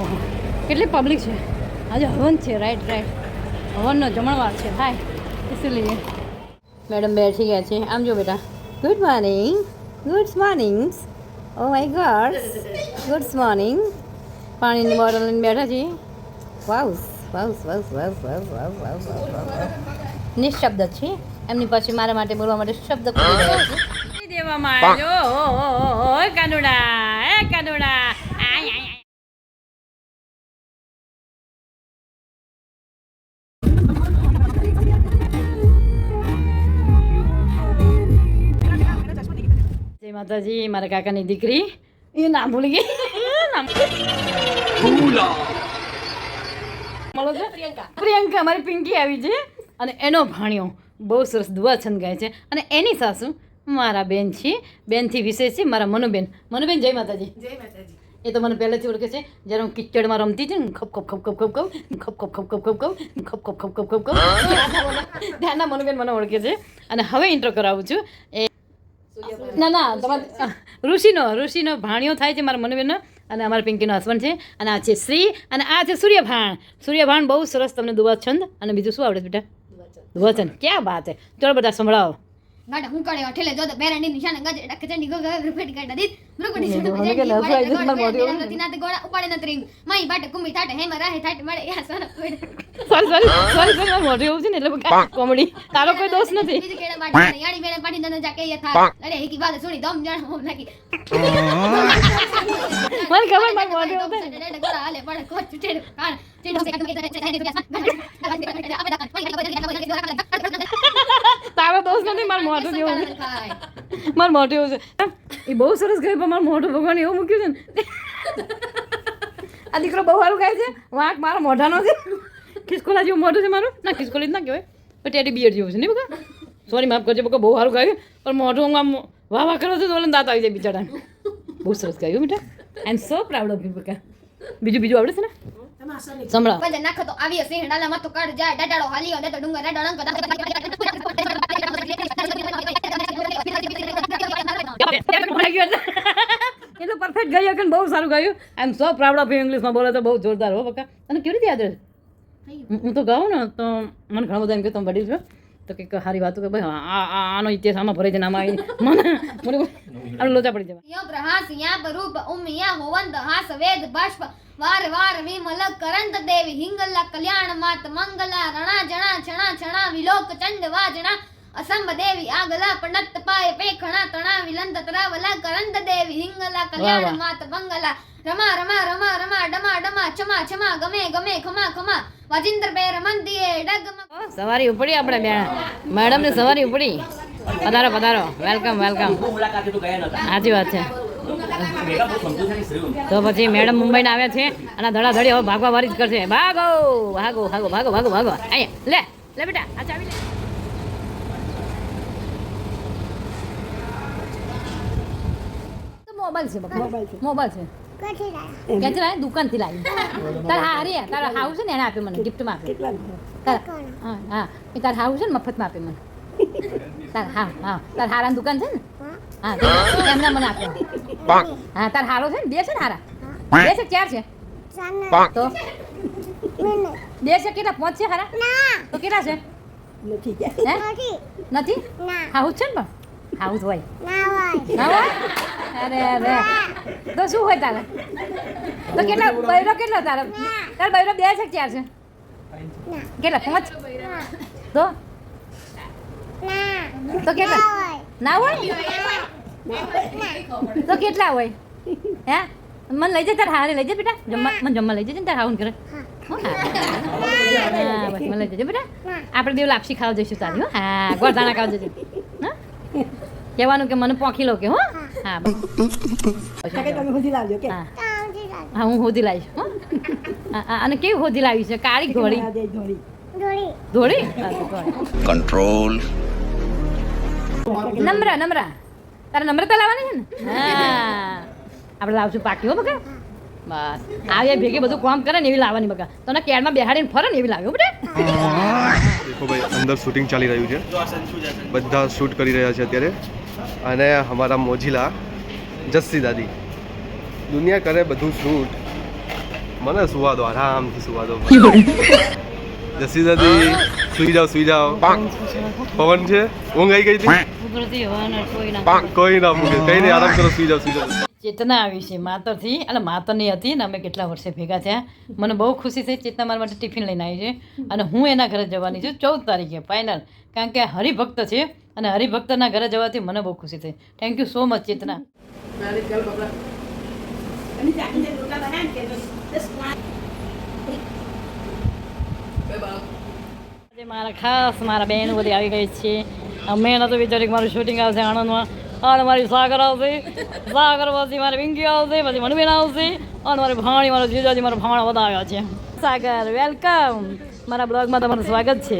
ઓહો. કેટલી પબ્લિક છે? આજે હવન છે રાઈટ રાઈટ હવનનો જમણવાર છે હાય ઇસીલીએ મેડમ બેઠી ગયા છે. આમ જો બેટા. Good morning good morning oh my god good morning પાણીની બોટલ લઈને બેઠા છીએ. વાઉસ વાઉસ વાઉસ વાઉસ વાઉસ વાવ વાવ વાવ નિશબ્દ છે. એમની પાસે મારા માટે બોલવા માટે શબ્દ દેવામાં આવ્યો. કાનુડા એ કાનુડા. માતાજી મારા કાકાની દીકરી એ નામ ભૂલી ગઈ નામ મળો છો પ્રિયંકા મારી પિંકી આવી છે અને એનો ભાણિયો બહુ સરસ દુઆ છંદ ગાય છે અને એની સાસુ મારા બેન છે બેનથી વિશેષ છે મારા મનુબેન મનુબેન જય માતાજી એ તો મને પહેલેથી ઓળખે છે જ્યારે હું કિચડમાં રમતી હતી ને ખપ ખપ ખપ ખપ ખપ ખપ ખપ ખપ ખપ ખપ ખપ ખપ ખપ ખપ ખપ ખપ ધ્યાનના મનુબેન મને ઓળખે છે અને હવે ઇન્ટ્રો કરાવું છું એ ના ના તમારે ઋષિનો ઋષિનો ભાણિયો થાય છે મારા મનુબેનનો અને અમારા પિંકીનો હસબન્ડ છે અને આ છે શ્રી અને આ છે સૂર્યભાણ. સૂર્યભાણ બહુ સરસ તમને દુવા છંદ અને બીજું શું આવડે છે બેટા? દુવા છંદ ક્યાં વાત છે? ચલો બધા સંભળાવો. ગાડા હું કાઢે અઠેલે જો તો બેરાની નિશાને ગજે ડક ચંડી ગો ગો રૂપેટ કાઢા દીત મૃગડી છોડ બજે નાતે ગોળા ઉપાડે નત રીંગ માઈ બાટે કુંભી થાટે હેમ રાહે થાટે મળે યા સોન કોઈડે સોરી સોરી સોરી સોરી મારું મોઢું એવું છે ને એટલે કોમેડી. તારો કોઈ દોષ નથી. યાડી બેને પાટી દન જા કે થા અરે હીકી વાત સુણી દમ જાણ હો નાખી મને ખબર મારું મોઢું એવું થાય એટલે ગોળા હાલે પડે કોટ છૂટે કાણ ચેડ સે કટ તારો દોષ નથી મારું મોઢું જેવું છે. મારું મોઢું એવું છે. એ બહુ સરસ ગાય પણ મારું મોઢું ભગવાન એવું મૂક્યું છે ને. આ દીકરો બહુ સારું ગાય છે. વાંક મારા મોઢાનો છે. ખિસકોલા જેવું મોઢું છે મારું ના ખિસકોલી ના કહેવાય પણ ટેડી બિયર જેવું છે નહીં બકા સોરી માફ કરજો બકા બહુ સારું ગાયું પણ મોઢું હું આમ વાહ વાહ કરો છો તો ઓલે દાંત આવી જાય બિચારા બહુ સરસ ગાયું બેટા I am so proud of you બકા બીજું બીજું આવડે છે ને સંભળાવ પજે નાખો તો આવી હશે હેડાલા તો કાઢ જાય ડડાડો હાલી દે તો ડુંગર ડડાડો એ તો પરફેક્ટ ગાયું કે બહુ સારું ગાયું આઈ એમ સો પ્રાઉડ ઓફ ઇંગ્લિશમાં બોલે તો બહુ જોરદાર હો બકા અને કેવી રીતે યાદ રહે હું તો ગાઉં ને તો મને ઘણા બધા એમ કે તમે વડીલ છો. તો કંઈક સારી વાતો કે ભાઈ આ આનો ઇતિહાસ આમાં ભરાઈ જાય આમાં મને મને આમ લોચા પડી જવા યો પ્રહાસ યા બરૂપ ઉમિયા હોવન દહાસ વેદ બાષ્પ વાર વાર વિમલ કરંત દેવી હિંગલા કલ્યાણ માત મંગલા રણા જણા છણા છણા વિલોક ચંદ વાજણા અસંભ દેવી આગલા પંડત પાય પેખણા તણા વિલંત ત્રાવલા કરંત દેવી હિંગલા કલ્યાણ માત મંગલા. રમા રમા રમા રમા ડમા ડમા ચમા ચમા ગમે ગમે ખમા ખમા. વાજિંદ્ર પેર મંદિયે ડગમ સવારી ઉપડી આપણે બે મેડમ ને સવારી ઉપડી. પધારો પધારો. Welcome welcome. સાચી વાત છે. તો પછી મેડમ મુંબઈને આવ્યા છે અને ધડાધડી હવે ભાગવા વારી જ કરશે. ભાગો ભાગો ભાગો ભાગો ભાગો ભાગો. અહીંયા લે લે બેટા આ ચાવી લે. મોબાઈલ છે મોબાઈલ મોબાઈલ છે. ક્યાંથી લાવી દુકાનથી લાવી તારે હારી તારા હાઉસ છે ને એને આપે મને ગિફ્ટમાં આપે. તારા હા હા. એ તારા હાઉસ છે ને મફતમાં આપે મને. તારા હા હા. તારા હારાની દુકાન છે ને? હા. એમને મને આપ્યો હા તારા હારો છે ને? બે છે ને હારા? બે છે ચાર છે? તો? બે છે કેટલા? પાંચ છે હારા? તો કેટલા છે? નથી નથી. હાઉસ છે ને પણ? હાઉસ હોય. ના હોય. અરે અરે. તો શું હોય તારે? તો કેટલા બૈરો કેટલો તારે? તારો બૈરો બે છે ચાર છે. કેટલા પાંચ? તો? તો કેટલા? ના હોય. તો કેટલા હોય? હે? મને લઈ જાય તારે હારે લઈ જાય બેટા. જમવા મને જમવા લઈ જજે ને તારે આવું કરે હા બસ મને લઈ જજે બેટા. આપણે દેવ લાપસી ખાવા જઈશું તારી હો. હા ગોળધાણા ખાવા જજે. હા? કહેવાનું કે મને પોખી લો કે હો? હા બસ. હા. હા હું હોધી લાવીશ હો? હા, હા, અને કેવી હોધી લાવી છે? કાળી ઘોડી ધોળી? કંટ્રોલ નમ્ર નમ્ર. તારે નમ્રતા લાવવાની છે ને? હા. આપણે લાવશું પાકી હો બકા. બસ. આવી ભેગી બધું કામ કરે ને એવી લાવવાની બકા. તને કેડમાં બેહાડીને ફરે ને એવી લાગે હો બેટા. દેખો ભાઈ અંદર શૂટિંગ ચાલી રહ્યું છે. બધા શૂટ કરી રહ્યા છે અત્યારે. અને અમારા મોજીલા જસ્સી દાદી. દુનિયા કરે બધું શૂટ મને સુવા દો આરામથી સુવા દો જસ્સી દાદી સુઈ જાઓ સુઈ જાઓ. પવન છે? ઊંઘ આવી ગઈ હતી? કોઈ ના મૂકે કઈ નહીં આરામ કરો સુઈ જાઓ સુઈ જાઓ. ચેતના આવી છે માતરથી. એટલે માતરની હતી ને અમે કેટલા વર્ષે ભેગા થયા. મને બહુ ખુશી થઈ ચેતના મારા માટે ટિફિન લઈને આવી છે. અને હું એના ઘરે જવાની છું ચૌદ તારીખે ફાઇનલ કારણ કે હરિભક્ત છે અને હરિભક્તના ઘરે જવાથી મને બહુ ખુશી થઈ. Thank you so much Chetna. મારા ખાસ મારા બહેનો બધી આવી ગઈ છે. મેં તો વિચાર્યું મારું શૂટિંગ આવશે આણંદમાં. અને મારી સાગર આવશે સાગર પછી મારી પિંકી આવશે પછી મનબેન આવશે અને મારી ભાણી મારો જીજાજી મારો ભાણો બધા આવ્યા છે સાગર વેલકમ મારા બ્લોગમાં તમારું સ્વાગત છે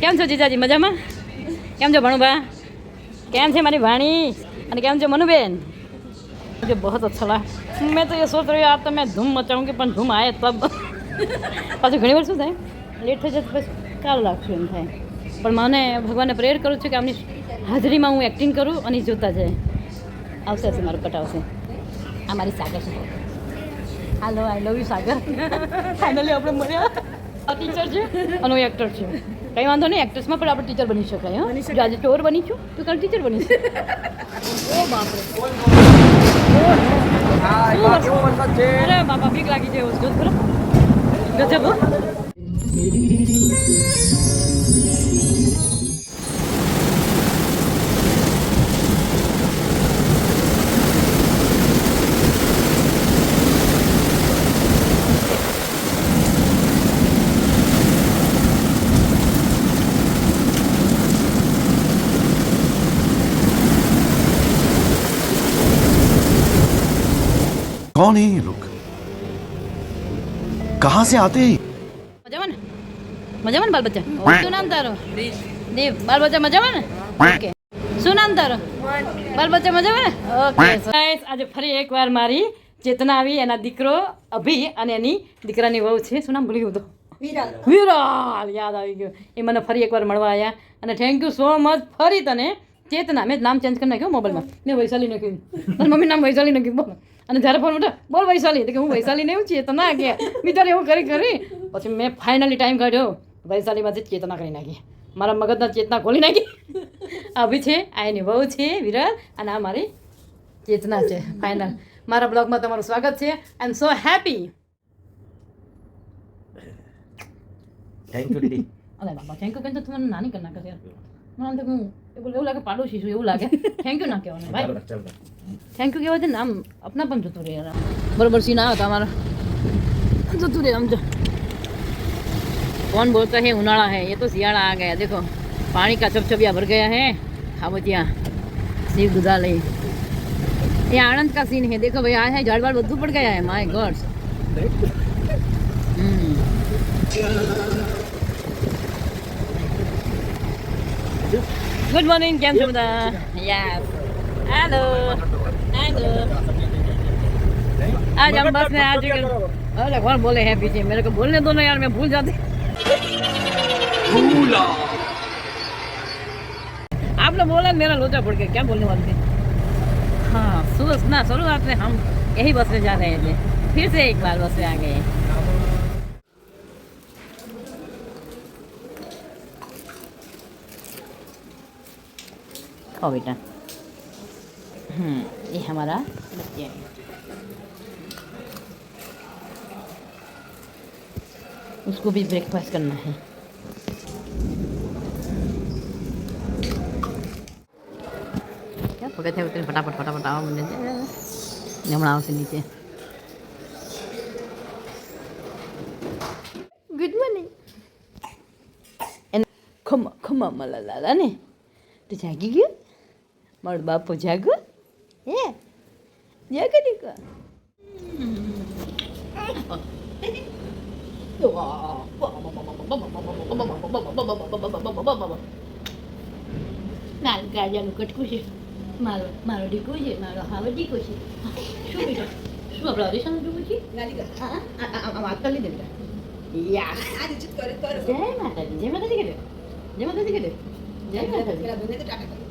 કેમ છો જીજાજી મજામાં કેમ છો ભણુભા કેમ છે મારી ભાણી અને કેમ છે મનુબેન मुझे बहुत अच्छा लगा मैं तो ये सोच रही हूँ आज तो मैं धूम मचाऊंगी પણ ધૂમ આયે તબ પાછું ઘણી વાર શું થાય લેટ થઈ જશે પછી કાલ લાગશું એમ થાય પણ મને ભગવાનને પ્રેયર કરું છું કે આમની હાજરીમાં હું એક્ટિંગ કરું અને જોતા જાય. આવશે આવશે મારું પટાવશે આ મારી સાગર છે. હાલો I love you Sagar. Finally આપણે મળ્યા. ટીચર છે અને હું એક્ટર છું. કંઈ વાંધો નહીં એક્ટ્રેસમાં પણ આપણે ટીચર બની શકાય હા. જો આજે ચોર બની છું તો કાલે ટીચર બની ઓ બાપરે. અરે બાપા બીક લાગી જાય એવું ખરો ગજબ कौन है ये लोग कहां से आते हैं મજામાં ને મજામાં ને બાલ બચ્ચા શું નામ તારું દેવ બાલ બચ્ચા મજામાં ને ઓકે શું નામ તારું બાલ બચ્ચા મજામાં ને ઓકે ગાઈસ આજે ફરી એકવાર મારી ચેતના આવી એના દીકરો અભી અને એની દીકરાની વહુ છે શું નામ ભૂલી ગયું તો વિરાલ યાદ આવી ગયું એ મને ફરી એકવાર મળવા આવ્યા અને થેન્ક યુ સો મચ ફરી તને ચેતના મેં નામ ચેન્જ કરી નાખ્યું મોબાઈલમાં મેં વૈશાલી નાખ્યું મારી મમ્મી નામ વૈશાલી નાખ્યું બોલ અને જ્યારે ફોન ઉઠે બોલ વૈશાલી. તો કે હું વૈશાલી નહીં ચેતના કે બિચારી એવું કરી કરી. પછી મેં ફાઇનલી ટાઈમ કાઢ્યો. વૈશાલીમાંથી ચેતના કરી નાખી. મારા મગજના ચેતના ખોલી નાખી. અભી છે આ એની વહુ છે વિરલ અને આ મારી ચેતના છે ફાઇનલ મારા બ્લોગમાં તમારું સ્વાગત છે. I am so happy thank you અરે બાબા થેન્ક યુ કેમ તો તમને નાની કરી નાખે મને તો હું એવું એવું લાગે પાડોશી છું એવું લાગે થેન્ક યુ ના કહેવાનું ભાઈ થેન્ક યુ કહેવાય છે ને આમ અપના પણ જતું રહે યાર બરોબર સીન આવ્યો તો અમારા જતું રહે આમ જો कौन बोलता है उनाड़ा है ये तो सियाड़ा आ गया देखो पानी का छपछपिया भर गया है खाबोतिया शिव दुधाले ये आनंद का सीन है देखो भाई आया है झाड़ वाड़ બધું પડ ગયા है माय गॉड्स ગુડ મોર્નિંગ કેમ છો બધા યસ હેલો હેલો आज हम बस में आ चुके अरे कौन बोले हैं पीछे मेरे को बोलने दो ना यार मैं भूल जाती आपने बोला मेरा लोचा पड़ गया क्या बोलने वाले थे हाँ सुबह ना शुरुआत में हम यही बस में जा रहे थे फिर से एक बार बस में आ गए खाओ बेटा ये हमारा बच्चे उसको भी ब्रेकफास्ट करना है क्या पकड़े थे उतने फटाफट फटाफट आओ मुझे जमड़ाओं से नीचे ગુડ મોર્નિંગ એને ખમા ખમા મલા લાલા ને તો જાગી મારો બાપો જાગો હે? જાગો દીકો મારું ગાજાનું કટકું છે. મારો મારો દીકરો છે મારો હાવર દીકરો છે. શું બેટા? શું આપણે હરીશાનું જોવું છે? હા, હા, આ- આ- આ વાત કરી લીધી બેટા. યા. જય માતાજી જય માતાજી કહેજો જય? માતાજી કહેજો જય? માતાજી. હમ, ટાટા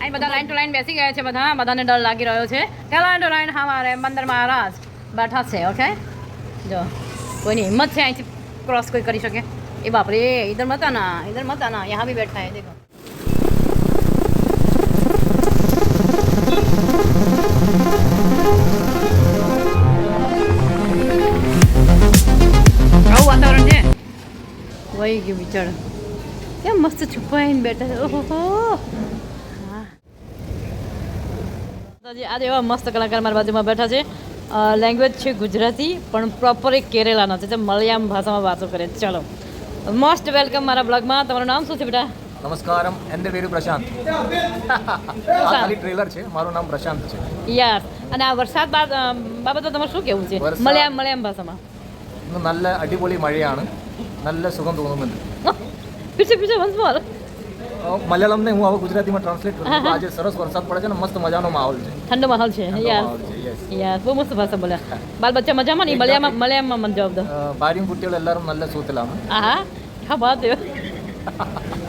અહીં બધા લાઈન ટુ લાઈન બેસી ગયા છે બધા. બધાને ડર લાગી રહ્યો છે. ત્યાં લાઈન ટુ લાઈન અમારે મંદર મહારાજ બેઠા છે ઓકે જો, કોઈની હિંમત છે અહીંથી ક્રોસ કોઈ કરી શકે? એ બાપરે ઇધર મત ના ઇધર મત આના યહાં ભી બેઠા હે દેખો. વાતાવરણ છે? વહી ગયું બિચારા. કેમ મસ્ત છુપાઈને બેઠા ઓહો આજે આજે એવા મસ્ત કલાકાર મારી બાજુમાં બેઠા છે લેંગ્વેજ છે ગુજરાતી પણ પ્રોપર એક કેરેલાનો છે તે મલયામ ભાષામાં વાતો કરે છે ચલો મોસ્ટ વેલકમ મારા બ્લોગમાં તમારું નામ શું છે બેટા નમસ્કારમ എൻ്റെ പേര് પ્રશાંત આ ખાલી ટ્રેલર છે મારું નામ પ્રશાંત છે યાર અને આ વરસાદ બાદ અ, બાબતે તમારે શું કહેવું છે વરસાદ- મલયામ મલયામ ભાષામાં ഇന്ന് നല്ല അടിപൊളി മഴയാണ് നല്ല സുഖം തോന്നുന്നുണ്ട് પીછે પીછે વંશ મોર અ, મલયાલમને હું હવે ગુજરાતીમાં ટ્રાન્સલેટ કરું આજે સરસ વરસાદ પડે છે ને મસ્ત મજાનો માહોલ છે. ઠંડો માહોલ છે. યાર. બહુ મસ્ત ભાષા બોલ્યા. બાલ બચ્ચા મજામાં નહીં મલયામાં મલયામાં મને જવાબ દો. બારી ગુટ્ટેલ એલ્લારું નલ્લે સૂતલામ. આહા. ક્યાં વાત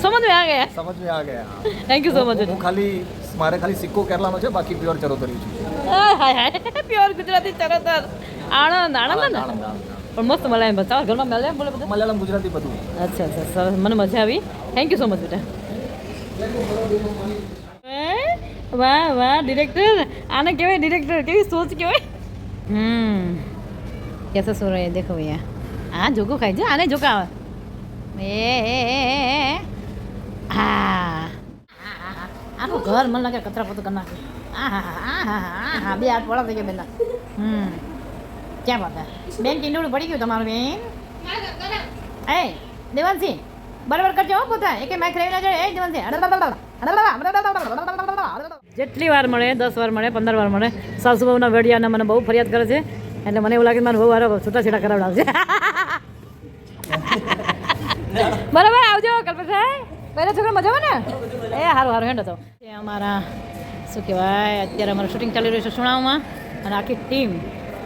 સમજ મેં આ ગયા? સમજ મેં આ ગયા થેન્ક યુ સો મચ હું ખાલી મારે ખાલી સિક્કો કેરલાનો છે બાકી પ્યોર ચરોતરી છું. Hi hi. Pure Gujarati Charotar Anand Anand Anand પણ મસ્ત મલાયમ બતાવો ઘરમાં મલાયમ બોલે બધું? મલયાલમ ગુજરાતી બધું. અચ્છા અચ્છા સર મને મજા આવી. થેન્ક યુ સો મચ બેટા. વાહ વાહ ડિરેક્ટર આને કેવાય ડિરેક્ટર કેવી સોચ કેવાય હમ. કેસો સોરો એ દેખો યા આ જોકો ખાઈ છે આને જોકા આવે. એ હા આખું ઘર મને લાગે કચરા પોતું કરી નાખે. આ હા હા હા હા હા બે હાથ વળા થઈ ગયા પહેલાં. હમ. ક્યાં વાત બેન ચીંડું પડી ગયું તમારું બેન? એ દેવાનસિંહ બરાબર કરજો પોતા એકે માઇક રહી ના જાય જેટલી વાર મળે દસ વાર મળે પંદર વાર મળે સાસુ બહુના વેડિયાને મને બહુ ફરિયાદ કરે છે એટલે મને એવું લાગે મારું બહુ વાર છૂટાછેડા કરાવડાવશે બરાબર આવજો કલ્પેશભાઈ પહેલા છોકરા મજામાં ને એ સારું સારું હેન્ડ હતો એ અમારા શું કહેવાય અત્યારે અમારું શૂટિંગ ચાલી રહ્યું છે સુણાવમાં અને આખી ટીમ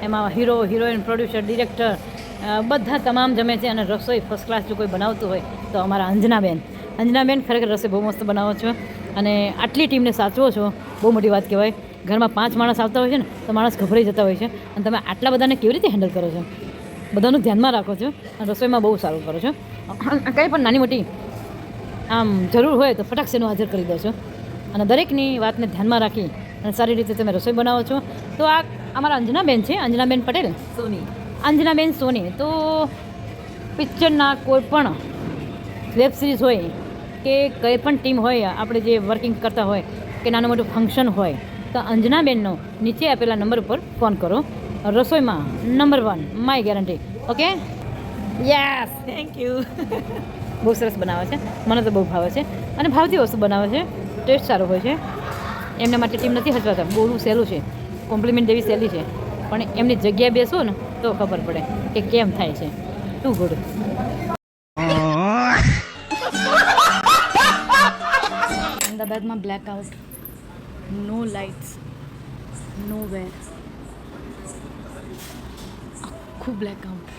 એમાં હીરો હિરોઈન પ્રોડ્યુસર ડિરેક્ટર બધા તમામ જમે છે અને રસોઈ ફર્સ્ટ ક્લાસ જો કોઈ બનાવતું હોય તો અમારા અંજનાબેન. અંજનાબેન ખરેખર રસોઈ બહુ મસ્ત બનાવો છો અને આટલી ટીમને સાચવો છો બહુ મોટી વાત કહેવાય. ઘરમાં પાંચ માણસ આવતા હોય છે ને તો માણસ ગભરાઈ જતા હોય છે. અને તમે આટલા બધાને કેવી રીતે હેન્ડલ કરો છો? બધાનું ધ્યાનમાં રાખો છો અને રસોઈમાં બહુ સારું કરો છો. કંઈ પણ નાની મોટી આમ જરૂર હોય તો ફટાક એનું હાજર કરી દો છો. અને દરેકની વાતને ધ્યાનમાં રાખી અને સારી રીતે તમે રસોઈ બનાવો છો. તો આ અમારા અંજનાબેન છે અંજનાબેન પટેલ. સોની. અંજનાબેન સોની. તો પિક્ચરના કોઈ પણ વેબ સિરીઝ હોય કે કંઈ પણ ટીમ હોય આપણે જે વર્કિંગ કરતા હોય કે નાનું મોટું ફંક્શન હોય તો અંજનાબેનનો નીચે આપેલા નંબર ઉપર ફોન કરો. રસોઈમાં number one my guarantee. Okay? Yes! Thank you બહુ સરસ બનાવે છે. મને તો બહુ ભાવે છે. અને ભાવતી વસ્તુ બનાવે છે. ટેસ્ટ સારો હોય છે. એમના માટે ટીમ નથી હચવાતા. બહુ સહેલું છે. કોમ્પ્લિમેન્ટ જેવી સહેલી છે. પણ એમની જગ્યાએ બેસો ને તો ખબર પડે કે કેમ થાય છે. Too good Dadma blackout. No lights. Nowhere. खूब ब्लैकआउट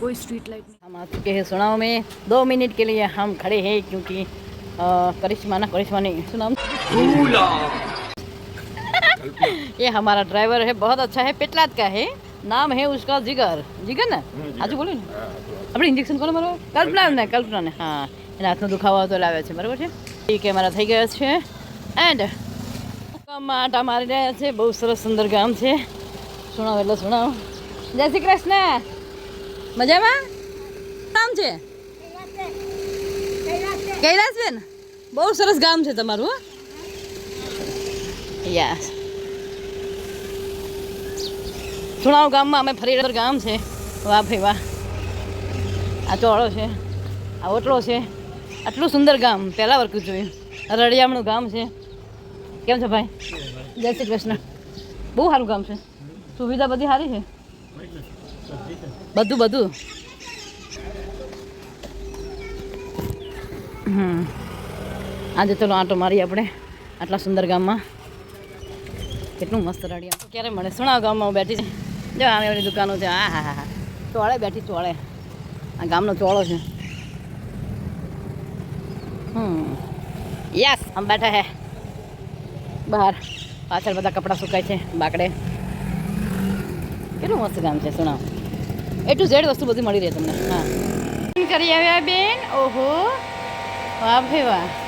कोई स्ट्रीट लाइट नहीं। हम आ चुके हैं सुनाओ में। दो मिनट के लिए हम खड़े हैं क्योंकि करिश्मा ना करिश्मा नहीं। सुनाओ ये हमारा ड्राइवर है बहुत अच्छा है पेटलाद का है। नाम है उसका जिगर। जिगर ना? आज बोले ना। अपने इंजेक्शन कौन मारो? कल्पना ने कल्पना ने। हाँ। એના હાથનો દુખાવો તો લાવે છે, બરાબર છે? એ કેમેરા થઈ ગયા છે. એન્ડ આટા મારી રહ્યા છે, બહુ સરસ સુંદર ગામ છે. સુણાવ એટલે સુણાવ. જય શ્રી કૃષ્ણ. મજામાં? નામ છે? કૈલાસબેન? બહુ સરસ ગામ છે તમારું યસ સુણાવ ગામમાં અમે ફરી ગામ છે. વાહ ભાઈ વાહ. આ ચોળો છે. આ ઓટલો છે. આટલું સુંદર ગામ, પહેલા વર્ક જોયું. રળિયામણું ગામ છે. કેમ છે ભાઈ? જય શ્રી કૃષ્ણ. બહુ સારું ગામ છે. સુવિધા બધી સારી છે? બધું બધું. હમ. આજે ચલો આંટો મારીએ આપણે, આટલા સુંદર ગામમાં. કેટલું મસ્ત રડિયા ક્યારે મળે? સુણાવ ગામમાં હું બેઠી છે? જો આની દુકાનો છે. હા હા હા. ચોળે બેઠી, ચોળે. આ ગામનો ચોળો છે. યસ, આમ બેઠા હે. બહાર. પાછળ બધા કપડાં સુકાય છે, બાકડે. કેટલું મસ્ત ગામ છે સુણાવ એટલું ઝેડ વસ્તુ બધી મળી રહે તમને. હા. કરી આવ્યા બેન? ઓહો. વાહ ભાઈ વાહ.